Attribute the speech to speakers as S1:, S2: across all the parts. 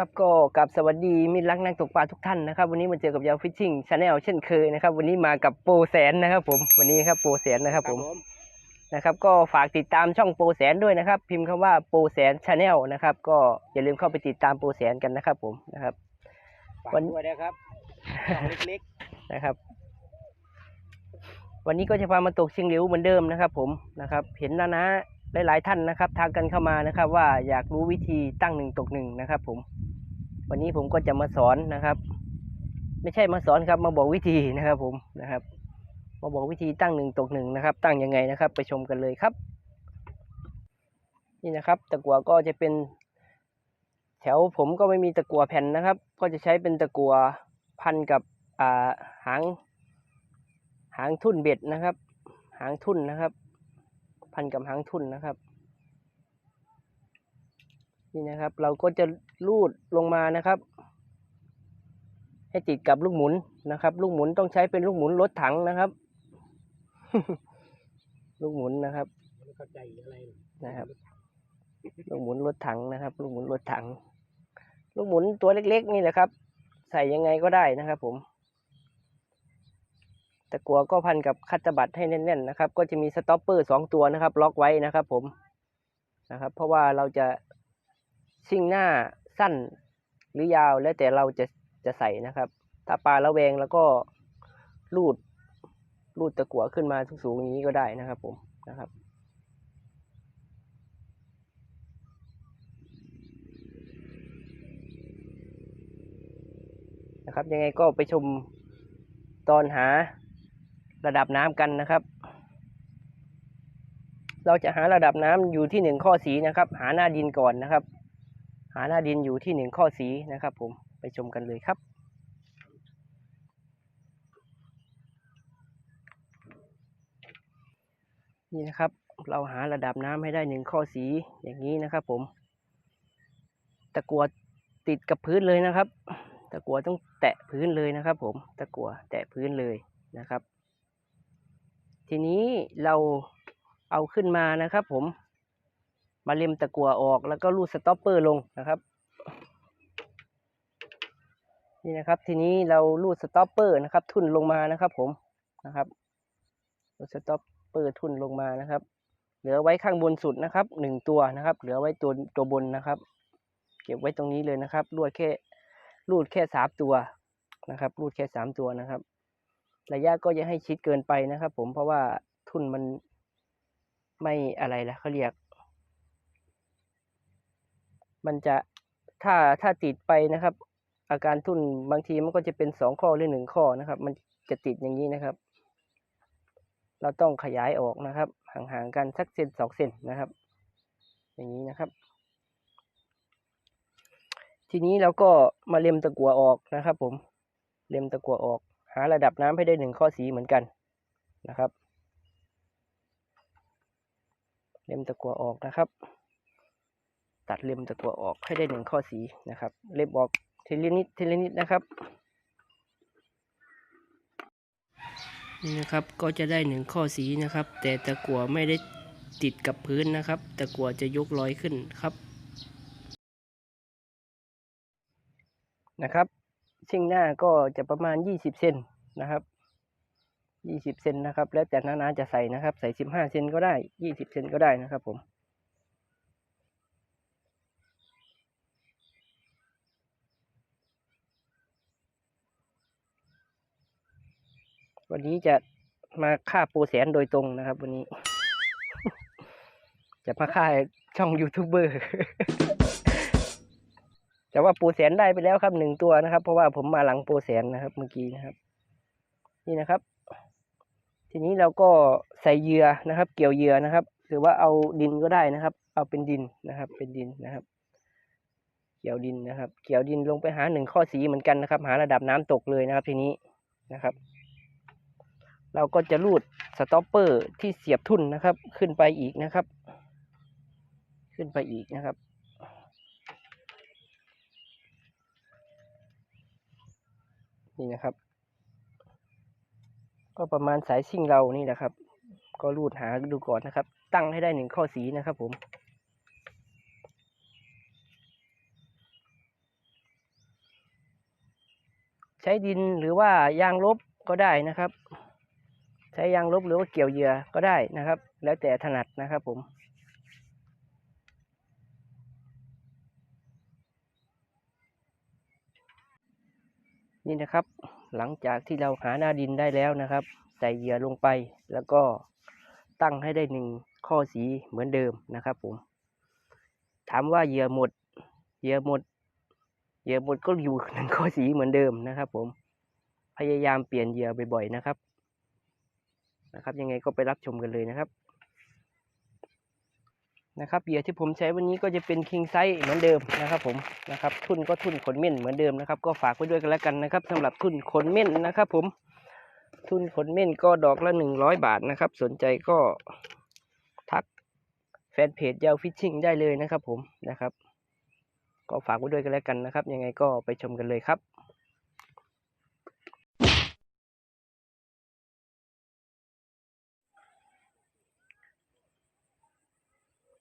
S1: ครับก็กับสวัสดีมิตรรักนักตกปลาทุกท่านนะครับ วันนี้มาเจอกับยาวฟิชชิ่งชาแนลเช่นเคยนะครับ วันนี้มากับโปรแสนนะครับ ผมวันนี้ครับโปรแสนนะครับผมนะครับ ก็ฝากติดตามช่องโปรแสนด้วยนะครับ พิมพ์คำว่าโปรแสนชาแนลนะครับ ก็อย่าลืมเข้าไปติดตามโปรแสนกันนะครับ ผมนะครับ
S2: ฝาก
S1: วัน
S2: ด้วยนะครับช่องเล็ก
S1: นะครับ วันนี้ก็จะพามาตกเชียงหลิวเหมือนเดิมนะครับ ผมนะครับ เห็นนะนะหลาย ๆ ท่านนะครับทางกันเข้ามานะครับ ว่าอยากรู้วิธีตั้งหนึ่งตกหนึ่งนะครับ ผม วันนี้ผมก็จะมาสอนนะครับ ไม่ใช่มาสอนครับ มาบอกวิธีนะครับ ผมนะครับ มาบอกวิธีตั้งหนึ่งตกหนึ่งนะครับ ตั้งยังไงนะครับ ไปชมกันเลยครับ นี่นะครับ ตะกั่วก็จะเป็น แถวผมก็ไม่มีตะกั่วแผ่นนะครับ ก็จะใช้เป็นตะกั่วพันกับอ่าหางหางทุ่นเบ็ดนะครับ หางทุ่นนะครับ พันกับหางทุ่นนะครับนี่นะครับ เราก็จะ ลูดลงมานะครับ ให้ติดกับลูกหมุนนะครับ ลูกหมุนต้องใช้เป็นลูกหมุนรถถังนะครับ ลูกหมุนนะครับ
S2: เข้าใจอะไร
S1: นะครับ ลูกหมุนรถถังนะครับ ลูกหมุนรถถัง ลูกหมุนตัวเล็ก ๆ นี่แหละครับ ใส่ยังไงก็ได้นะครับ ผมตะกัวก็พันกับคัตตบัตให้แน่นๆนะครับ ก็จะมีสต็อปเปอร์สองตัวนะครับ ล็อกไว้นะครับ ผมนะครับ เพราะว่าเราจะชิ่งหน้า สั้นหรือยาวแล้วแต่เราจะจะใส่นะครับ ถ้าปลาละแวงแล้วก็ลูดลูดตะกัวขึ้นมาสูงๆอย่างนี้ก็ได้นะครับผมนะครับนะครับ ยังไงก็ไปชมตอนหาระดับน้ำกันนะครับ เราจะหาระดับน้ำอยู่ที่หนึ่งข้อสีนะครับ หาหน้าดินก่อนนะครับ หาหน้าดินอยู่ที่หนึ่งข้อสีนะครับผมไปชมกันเลยครับ นี่นะครับเราหาระดับน้ำให้ได้หนึ่งข้อสีอย่างนี้นะครับผม ตะกัวติดกับพื้นเลยนะครับ ตะกัวต้องแตะพื้นเลยนะครับ ผมตะกัวแตะพื้นเลยนะครับ ทีนี้เราเอาขึ้นมานะครับผม มาเล็มตะกัวออกแล้วก็รูดสต็อปเปอร์ลงนะครับ นี่นะครับ ทีนี้เรารูดสต็อปเปอร์นะครับ ทุ่นลงมานะครับผมนะครับรูดสต็อปเปอร์ทุ่นลงมานะครับ เหลือไว้ข้างบนสุดนะครับหนึ่งตัวนะครับ เหลือไว้ตัวตัวบนนะครับ เก็บไว้ตรงนี้เลยนะครับรูดแค่รูดแค่สามตัวนะครับรูดแค่สามตัวนะครับ ระยะก็อย่าให้ชิดเกินไปนะครับ ผมเพราะว่าทุ่นมันไม่อะไรละเขาเรียก มันจะถ้าถ้าติดไปนะครับ อาการทุ่นบางทีมันก็จะเป็นสองข้อหรือหนึ่งข้อนะครับ มันจะติดอย่างนี้นะครับ เราต้องขยายออกนะครับ ห่างๆกันสักเซนสองเซนนะครับ อย่างนี้นะครับ ทีนี้เราก็มาเล็มตะกัวออกนะครับ ผมเล็มตะกัวออก หาระดับน้ำให้ได้หนึ่งข้อสีเหมือนกันนะครับ เล็มตะกัวออกนะครับ ตัดเล็มตะกัวออกให้ได้หนึ่งข้อสีนะครับ เล็มออกทีละนิดทีละนิดนะครับนี่นะครับก็จะได้หนึ่งข้อสีนะครับ แต่ตะกัวไม่ได้ติดกับพื้นนะครับ ตะกัวจะยกลอยขึ้นครับนะครับชิ่งหน้าก็จะประมาณยี่สิบเซนนะครับยี่สิบเซนนะครับ แล้วแต่นานาจะใส่นะครับ ใส่สิบห้าเซนก็ได้ยี่สิบเซนก็ได้นะครับผม วันนี้จะมาฆ่าปูแสนโดยตรงนะครับ วันนี้ จะมาฆ่าช่องยูทูบเบอร์แต่ว่าปูแสนได้ไปแล้วครับหนึ่งตัวนะครับ เพราะว่าผมมาหลังปูแสนนะครับ เมื่อกี้นะครับ นี่นะครับ ทีนี้เราก็ใส่เหยื่อนะครับ เกี่ยวเหยื่อนะครับ หรือว่าเอาดินก็ได้นะครับ เอาเป็นดินนะครับ เป็นดินนะครับ เกี่ยวดินนะครับ เกี่ยวดินลงไปหาหนึ่งข้อสีเหมือนกันนะครับ หาระดับน้ำตกเลยนะครับ ทีนี้นะครับ เราก็จะรูดสต็อปเปอร์ที่เสียบทุ่นนะครับ ขึ้นไปอีกนะครับ ขึ้นไปอีกนะครับ นี่นะครับ ก็ประมาณสายซิ่งเรานี่แหละครับ ก็รูดหาดูก่อนนะครับ ตั้งให้ได้หนึ่งข้อสีนะครับผมใช้ดินหรือว่ายางลบก็ได้นะครับ ใช้ยางลบหรือว่าเกี่ยวเหยื่อก็ได้นะครับ แล้วแต่ถนัดนะครับผมนี่นะครับ หลังจากที่เราหาหน้าดินได้แล้วนะครับ ใส่เหยื่อลงไปแล้วก็ตั้งให้ได้หนึ่งข้อสีเหมือนเดิมนะครับผม ถามว่าเหยื่อหมด เหยื่อหมด เหยื่อหมดก็อยู่หนึ่งข้อสีเหมือนเดิมนะครับผม พยายามเปลี่ยนเหยื่อบ่อยๆนะครับ นะครับ ยังไงก็ไปรับชมกันเลยนะครับ นะครับเหยื่อที่ผมใช้วันนี้ก็จะเป็นคิงไซส์เหมือนเดิมนะครับผมนะครับทุนก็ทุนขนเม่นเหมือนเดิมนะครับ ก็ฝากไว้ด้วยกันแล้วกันนะครับสำหรับทุนขนเม่นนะครับ ผม ทุนขนเม่นก็ดอกละหนึ่งร้อยบาทนะครับ สนใจก็ทักแฟนเพจยาวฟิชชิ่งได้เลยนะครับ ผมนะครับ ก็ฝากไว้ด้วยกันแล้วกันนะครับ ยังไงก็ไปชมกันเลยครับ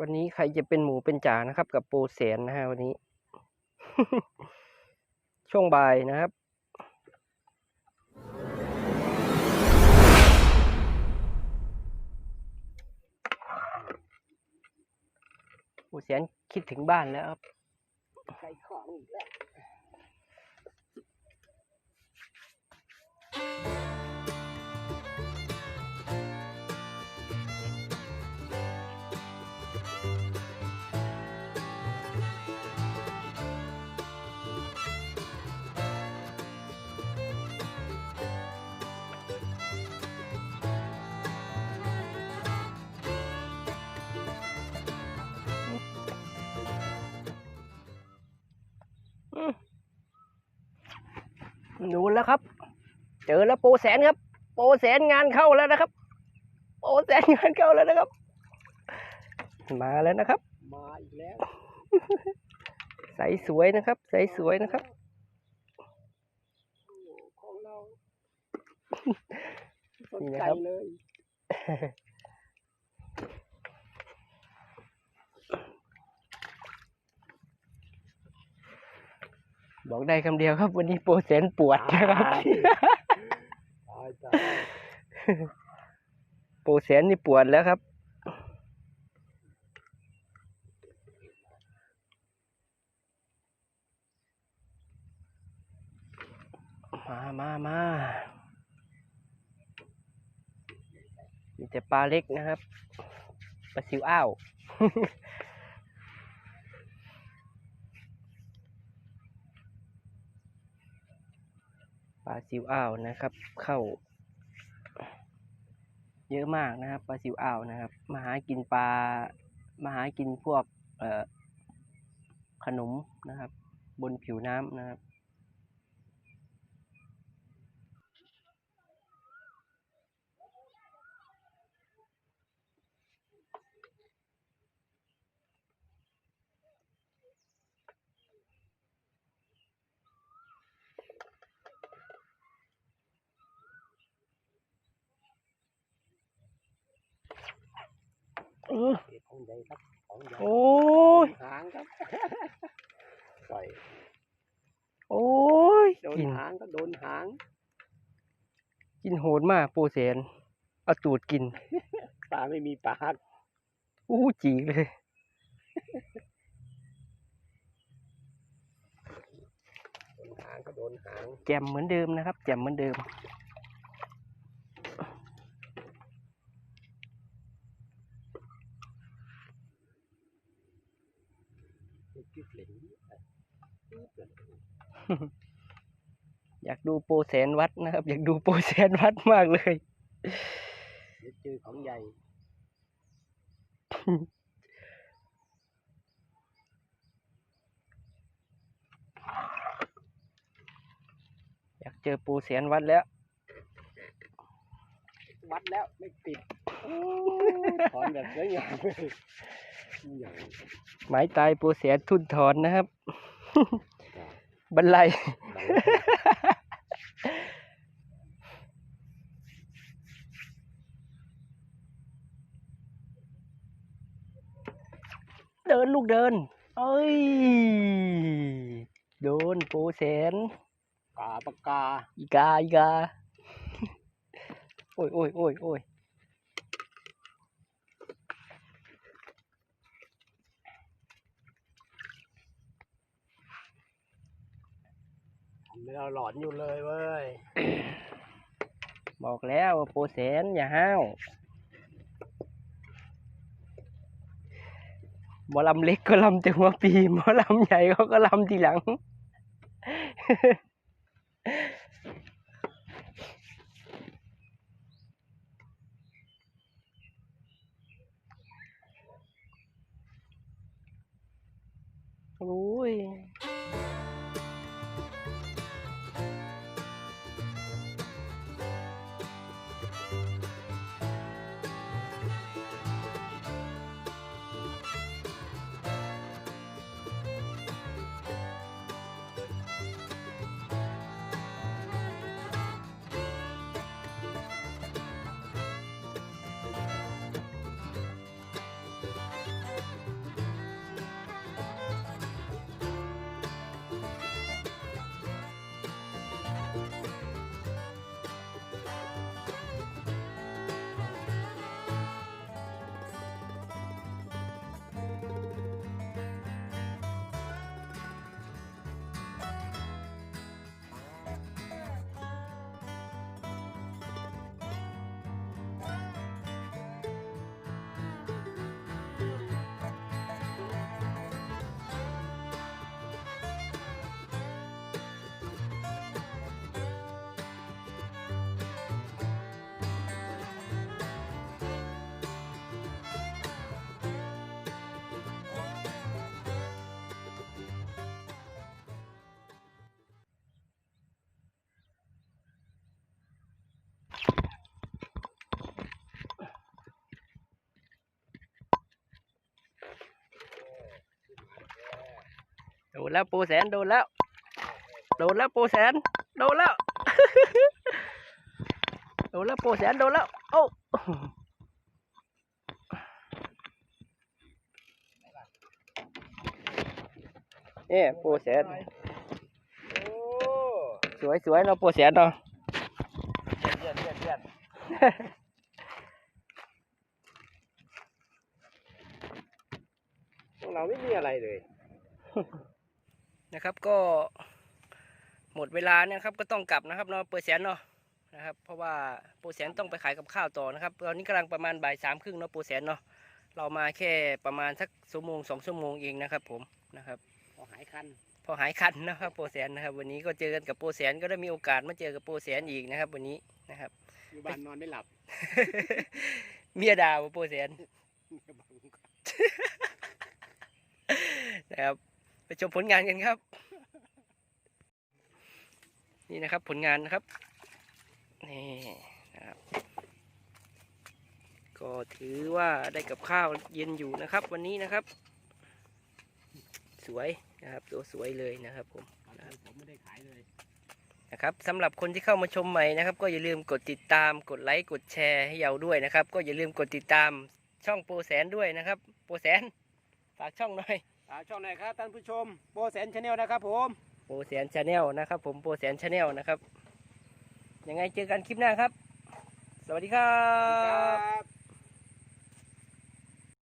S1: วันนี้ใครจะเป็นหมูเป็นจ่านะครับ กับโปรแสนนะฮะวันนี้ ช่วงบ่ายนะครับโปรแสนคิดถึงบ้านแล้วครับ
S2: ใส่ของอีกแล้ว
S1: นูนแล้วครับ เจอแล้วโปรแสนครับ โปรแสนงานเข้าแล้วนะครับ โปรแสนงานเข้าแล้วนะครับ มาแล้วนะครับ
S2: มาอีกแล้ว
S1: ใสสวยนะครับ ใสสวยนะครับ
S2: โอ้ของเราสน
S1: นี่นะ
S2: ใจ
S1: ครับ
S2: เลย
S1: บอกได้คำเดียวครับ วันนี้โปรแสนปวดนะครับ
S2: ตายตายตาย
S1: โปรแสนนี่ปวดแล้วครับ มามามามีแต่ปลาเล็กนะครับ ปลาซิวอ้าว ปลาซิวอ้าวนะครับ เข้า เยอะมากนะครับปลาซิวอ้าวนะครับ มาหากินปลามาหากินพวกขนมนะครับ บนผิวน้ำนะครับ อื้อ
S2: เก็บของใหญ่ครับของใหญ่
S1: โอ้ย
S2: หางครับใส่
S1: โอ้ย
S2: โดน
S1: กิน
S2: หางก็โดนหาง
S1: กินโหดมากปูเสนเอาตูดกิน
S2: ปลาไม่มีปาก
S1: อู้จีกเลย
S2: โดนหางก็โดนหาง
S1: แจ่มเหมือนเดิมนะครับ แจ่มเหมือนเดิม
S2: กิ๊บเหลง
S1: อยากดูโปรแสนวัดนะครับ อยากดูโปรแสนวัดมากเลย
S2: เดี๋ยวเจอของใหญ่
S1: อยากเจอปูแสนวัดแล้ว
S2: วัดแล้วไม่ติดถอนแบบสวยงามเลยใหญ่
S1: หมายตายปูแสนทุนถอนนะครับ บันไลเดินลูกเดินเอ้ยโดนปูแสน
S2: กาปากกา
S1: อีกาอีกา โอ้ยโอ้ยโอ้ยโอ้ย
S2: ทำให้ เราหลอนอยู่เลยเว้ย
S1: บอกแล้วโปรเสนอย่าห้าวหมอลำเล็กก็ลำแต่หัวปีหมอลำใหญ่เขาก็ลำทีหลัง ดนแล้วโปรแสนโดนแล้ว โดนแล้วโปรแสน โดนแล้ว โดนแล้วโปรแสนโดนแล้ว โอ้เนี่ยโปรแสน
S2: โอ้
S1: สวยสวยเนาะโปรแสนเนาะ
S2: เยี่ยมเยี่ยมเยี่ยมพวกเราไม่มีอะไรเลย
S1: นะครับก็หมดเวลาเนี่ยครับก็ต้องกลับนะครับเนาะโปรแสนเนาะนะครับ เพราะว่าโปรแสนต้องไปขายกับข้าวต่อนะครับ ตอนนี้กำลังประมาณบ่ายสามครึ่งเนาะโปรแสนเนาะเรามาแค่ประมาณสักชั่วโมงสองชั่วโมงเองนะครับ ผมนะครับ
S2: พอหายคัน
S1: พอหายคันนะครับโปรแสนนะครับ วันนี้ก็เจอกันกับโปรแสนก็ได้มีโอกาสมาเจอกับโปรแสนอีกนะครับ วันนี้นะครับ
S2: อยู่บ้านนอนไม่หลับ
S1: เมียดาวโปรแสนนะครับ ไปชมผลงานกันครับ นี่นะครับผลงานนะครับ นี่นะครับ ก็ถือว่าได้กับข้าวเย็นอยู่นะครับ วันนี้นะครับ สวยนะครับ ตัวสวยเลยนะครับผม
S2: ผมไม่ได้ขายเลย
S1: นะครับสำหรับคนที่เข้ามาชมใหม่นะครับ ก็อย่าลืมกดติดตามกดไลค์กดแชร์ให้เราด้วยนะครับ ก็อย่าลืมกดติดตามช่องโปรแสนด้วยนะครับ โปรแสนฝากช่องหน่อย
S2: อ่า ช่องไหนครับท่านผู้ชมโบแสนชาแนลนะครับผม
S1: โปรแสนชาแนลนะครับ ผมโปรแสนชาแนลนะครับยังไงเจอกันคลิปหน้าครับ สวัสดีครั
S2: ครับบ